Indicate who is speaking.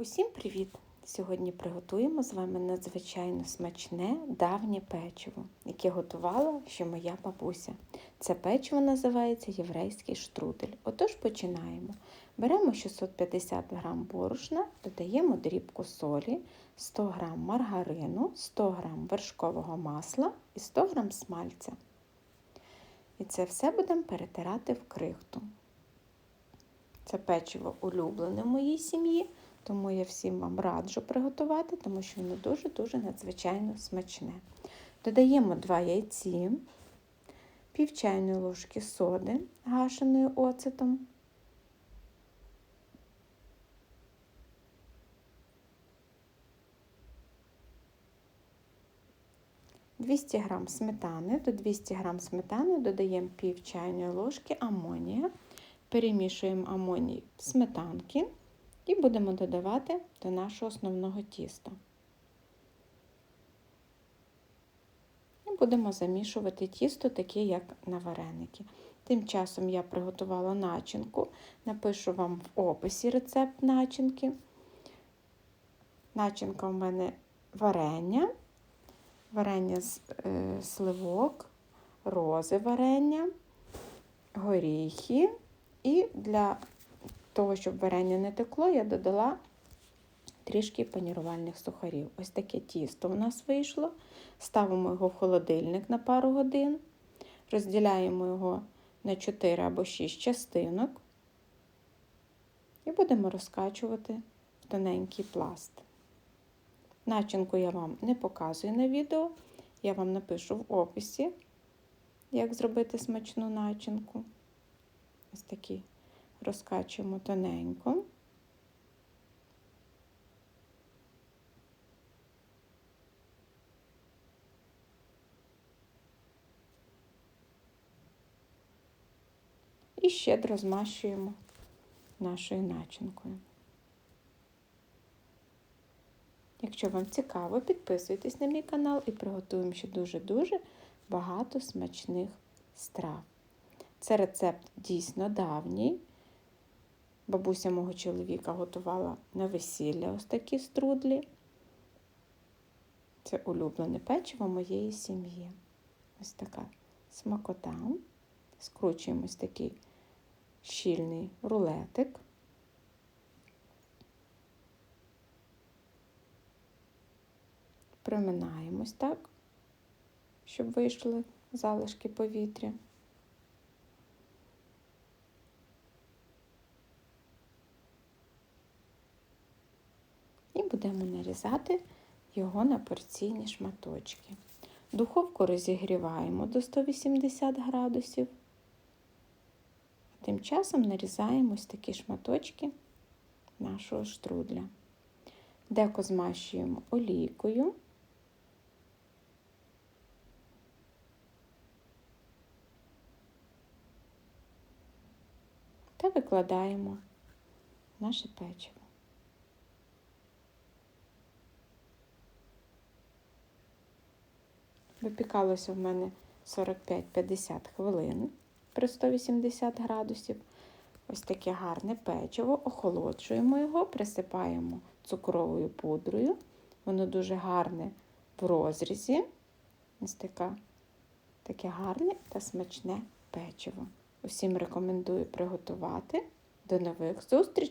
Speaker 1: Усім привіт! Сьогодні приготуємо з вами надзвичайно смачне давнє печиво, яке готувала ще моя бабуся. Це печиво називається єврейський штрудель. Отож починаємо. Беремо 650 г борошна, додаємо дрібку солі, 100 г маргарину, 100 г вершкового масла і 100 г смальця. І це все будемо перетирати в крихту. Це печиво улюблене в моїй сім'ї, тому я всім вам раджу приготувати, тому що воно дуже-дуже надзвичайно смачне. Додаємо 2 яйці, пів чайної ложки соди, гашеної оцетом. Двісті грам сметани, до 200 грам сметани додаємо пів чайної ложки амонія. Перемішуємо амоній в сметанки і будемо додавати до нашого основного тіста. І будемо замішувати тісто таке, як на вареники. Тим часом я приготувала начинку, напишу вам в описі рецепт начинки. Начинка в мене варення, варення з е, сливок, рози варення, горіхи. І для того, щоб варення не текло, я додала трішки панірувальних сухарів. Ось таке тісто у нас вийшло. Ставимо його в холодильник на пару годин, розділяємо його на 4 або 6 частинок і будемо розкачувати в тоненький пласт. Начинку я вам не показую на відео, я вам напишу в описі, як зробити смачну начинку. Ось такі розкачуємо тоненько. І щедро змащуємо нашою начинкою. Якщо вам цікаво, підписуйтесь на мій канал і приготуємо ще дуже-дуже багато смачних страв. Це рецепт дійсно давній. Бабуся мого чоловіка готувала на весілля ось такі струдлі. Це улюблене печиво моєї сім'ї. Ось така смакота. Скручуємо ось такий щільний рулетик. Приминаємось так, щоб вийшли залишки повітря. І будемо нарізати його на порційні шматочки. Духовку розігріваємо до 180 градусів. Тим часом нарізаємо ось такі шматочки нашого штрудля. Деко змащуємо олійкою. Та викладаємо наше печиво. Випікалося в мене 45-50 хвилин при 180 градусів. Ось таке гарне печиво, охолоджуємо його, присипаємо цукровою пудрою. Воно дуже гарне в розрізі. Ось така, таке гарне та смачне печиво. Усім рекомендую приготувати. До нових зустрічей!